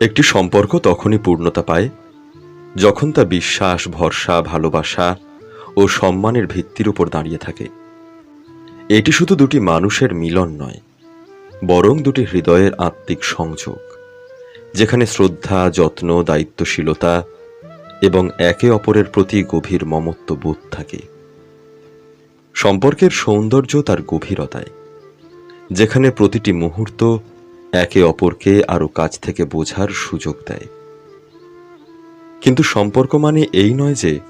একটি সম্পর্ক তখনই পূর্ণতা পায়, যখন তা বিশ্বাস, ভরসা, ভালোবাসা ও সম্মানের ভিত্তির উপর দাঁড়িয়ে থাকে। এটি শুধু দুটি মানুষের মিলন নয়, বরং দুটি হৃদয়ের আত্মিক সংযোগ, যেখানে শ্রদ্ধা, যত্ন, দায়িত্বশীলতা এবং একে অপরের প্রতি গভীর মমত্ব বোধ থাকে। সম্পর্কের সৌন্দর্য তার গভীরতায়, যেখানে প্রতিটি মুহূর্ত একে অপরকে আরও কাছ থেকে বোঝার সুযোগ দেয়। কিন্তু সম্পর্ক মানে এই নয় যে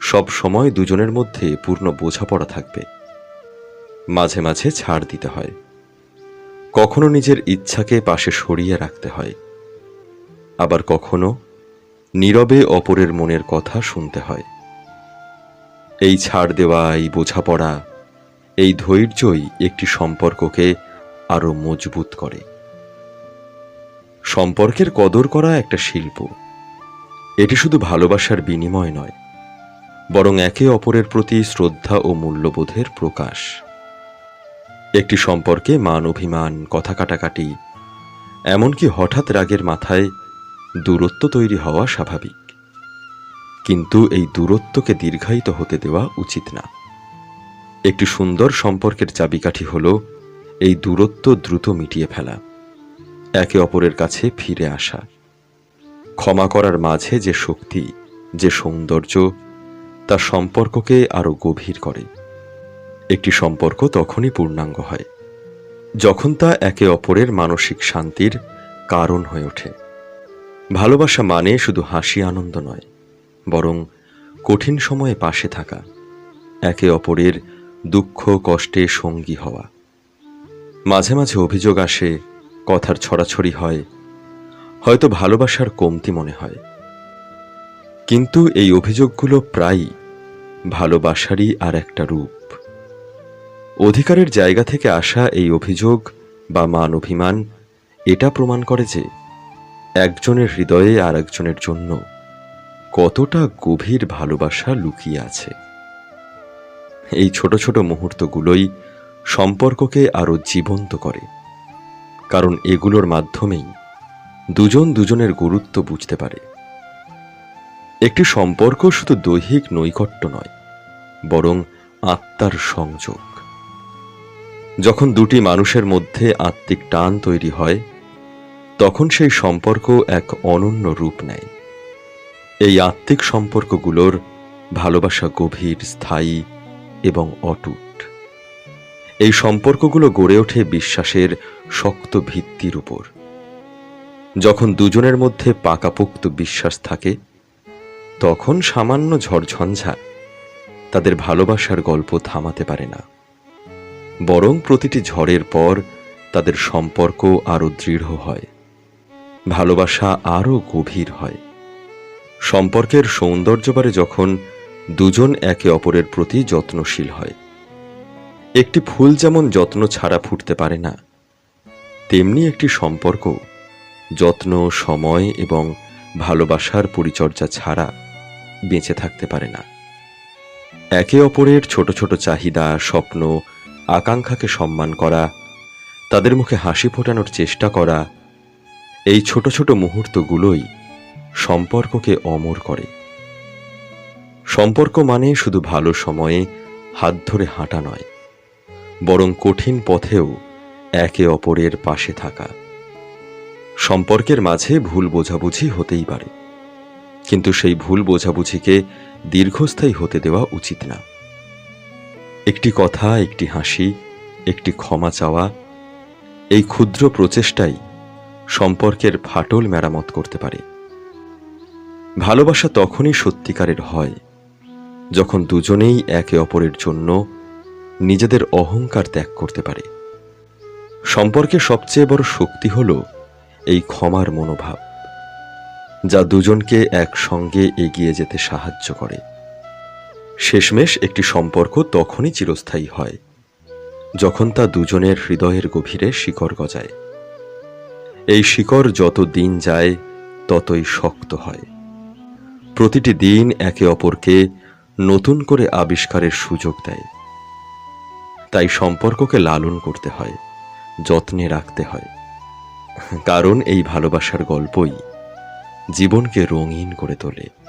সব সময় দুজনের মধ্যে পূর্ণ বোঝাপড়া থাকবে। মাঝে মাঝে ছাড় দিতে হয়। কখনো নিজের ইচ্ছাকে পাশে সরিয়ে রাখতে হয়। আবার কখনো নীরবে অপরের মনের কথা শুনতে হয়। এই ছাড় দেওয়া, এই বোঝাপড়া, এই ধৈর্যই একটি সম্পর্ককে আরও মজবুত করে। সম্পর্কের কদর করা একটা শিল্প। এটি শুধু ভালোবাসার বিনিময় নয়, বরং একে অপরের প্রতি শ্রদ্ধা ও মূল্যবোধের প্রকাশ। একটি সম্পর্কে মান অভিমান, কথা কাটাকাটি, এমনকি হঠাৎ রাগের মাথায় দূরত্ব তৈরি হওয়া স্বাভাবিক। কিন্তু এই দূরত্বকে দীর্ঘায়িত হতে দেওয়া উচিত না। একটি সুন্দর সম্পর্কের চাবিকাঠি হল এই দূরত্ব দ্রুত মিটিয়ে ফেলা। একে অপরের কাছে ফিরে আসা। ক্ষমা করার মাঝে যে শক্তি, যে সৌন্দর্য, তা সম্পর্ককে আরও গভীর করে। একটি সম্পর্ক তখনই পূর্ণাঙ্গ হয়, যখন তা একে অপরের মানসিক শান্তির কারণ হয়ে ওঠে। ভালোবাসা মানে শুধু হাসি আনন্দ নয়, বরং কঠিন সময়ে পাশে থাকা, একে অপরের দুঃখ, কষ্টে সঙ্গী হওয়া। মাঝে মাঝে অভিযোগ আসে কথার ছড়াছড়ি হয়, হয়তো ভালোবাসার কমতি মনে হয়। কিন্তু এই অভিযোগগুলো প্রায়ই ভালোবাসারই আর একটা রূপ। অধিকারের জায়গা থেকে আসা এই অভিযোগ বা মান অভিমান এটা প্রমাণ করে যে একজনের হৃদয়ে আর একজনের জন্য কতটা গভীর ভালোবাসা লুকিয়ে আছে। এই ছোট ছোট মুহূর্তগুলোই সম্পর্ককে আরও জীবন্ত করে। কারণ এগুলোর মাধ্যমেই দুজন দুজনের গুরুত্ব বুঝতে পারে। একটি সম্পর্ক শুধু দৈহিক নৈকট্য নয়, বরং আত্মার সংযোগ। যখন দুটি মানুষের মধ্যে আত্মিক টান তৈরি হয়, তখন সেই সম্পর্ক এক অনন্য রূপ নেয়। এই আত্মিক সম্পর্কগুলোর ভালোবাসা গভীর, স্থায়ী এবং অটুট। এই সম্পর্কগুলো গড়ে ওঠে বিশ্বাসের শক্ত ভিত্তির উপর। যখন দুজনের মধ্যে পাকাপোক্ত বিশ্বাস থাকে, তখন সামান্য ঝড়ঝঞ্ঝা তাদের ভালোবাসার গল্প থামাতে পারে না। বরং প্রতিটি ঝড়ের পর তাদের সম্পর্ক আরও দৃঢ় হয়, ভালোবাসা আরও গভীর হয়। সম্পর্কের সৌন্দর্য বাড়ে যখন দুজন একে অপরের প্রতি যত্নশীল হয়। একটি ফুল যেমন যত্ন ছাড়া ফুটতে পারে না, তেমনি একটি সম্পর্ক যত্ন, সময় এবং ভালোবাসার পরিচর্যা ছাড়া বেঁচে থাকতে পারে না। একে অপরের ছোট ছোট চাহিদা, স্বপ্ন, আকাঙ্ক্ষাকে সম্মান করা, তাদের মুখে হাসি ফোটানোর চেষ্টা করা, এই ছোট ছোট মুহূর্তগুলোই সম্পর্ককে অমর করে। সম্পর্ক মানে শুধু ভালো সময়ে হাত ধরে হাঁটা নয় বরং কঠিন পথেও একে অপরের পাশে থাকা। সম্পর্কের মাঝে ভুল বোঝাবুঝি হতেই পারে। কিন্তু সেই ভুল বোঝাবুঝিকে দীর্ঘস্থায়ী হতে দেওয়া উচিত না। একটি কথা, একটি হাসি, একটি ক্ষমা চাওয়া, এই ক্ষুদ্র প্রচেষ্টাই সম্পর্কের ফাটল মেরামত করতে পারে। ভালোবাসা তখনই সত্যিকারের হয় যখন দুজনেই একে অপরের জন্য নিজেদের অহংকার ত্যাগ করতে পারে। সম্পর্কে সবচেয়ে বড় শক্তি হল এই ক্ষমার মনোভাব, যা দুজনকে একসঙ্গে এগিয়ে যেতে সাহায্য করে। শেষমেশ একটি সম্পর্ক তখনই চিরস্থায়ী হয়, যখন তা দুজনের হৃদয়ের গভীরে শিকড় গজায়। এই শিকড় যত দিন যায়, ততই শক্ত হয়। প্রতিটি দিন একে অপরকে নতুন করে আবিষ্কারের সুযোগ দেয়। তাই সম্পর্ককে লালন করতে হয়, যত্নে রাখতে হয়। কারণ এই ভালোবাসার গল্পই জীবনকে রঙিন করে তোলে।